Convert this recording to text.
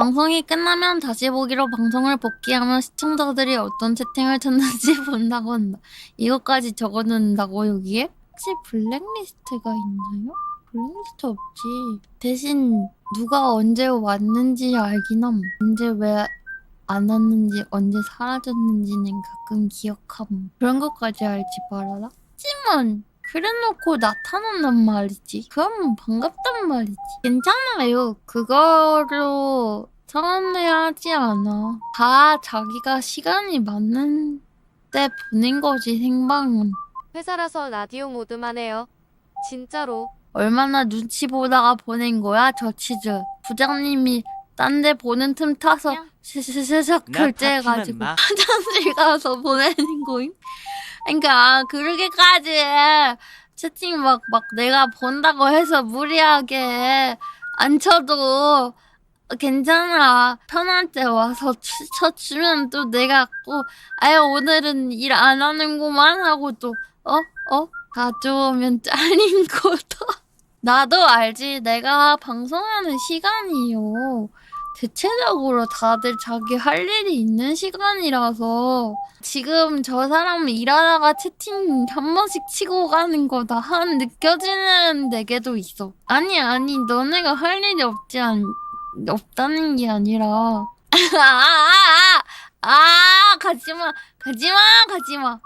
방송이 끝나면 다시 보기로 방송을 복귀하면 시청자들이 어떤 채팅을 쳤는지 본다고 한다. 이것까지 적어놓는다고 여기에? 혹시 블랙리스트가 있나요? 블랙리스트 없지. 대신 누가 언제 왔는지 알긴 함. 언제 왜 안 왔는지 언제 사라졌는지는 가끔 기억함. 그런 것까지 알지 말아라. 하지만 그래놓고 나타난단 말이지. 그럼 반갑단 말이지. 괜찮아요. 그거로 서운해하지 않아. 다 자기가 시간이 맞는 때 보낸 거지 생방은. 회사라서 라디오 모드만 해요. 진짜로. 얼마나 눈치 보다가 보낸 거야 저 치즈. 부장님이 딴 데 보는 틈 타서 스스스슥 나 결제해가지고. 화장실 가서 보내는 거임. 그러니까 그렇게까지 채팅 막 막 내가 본다고 해서 무리하게 안 쳐도 괜찮아. 편할 때 와서 치- 쳐주면 또 내가 또 아유 오늘은 일 안 하는구만 하고 또 어? 어? 가져오면 잘린 거다. 나도 알지. 내가 방송하는 시간이요. 대체적으로 다들 자기 할 일이 있는 시간이라서 지금 저 사람 일하다가 채팅 한 번씩 치고 가는 거다 한 느껴지는 내게도 있어. 아니 아니 너네가 할 일이 없지 않 없다는 게 아니라 아아아 아, 아, 아, 가지마 가지마 가지마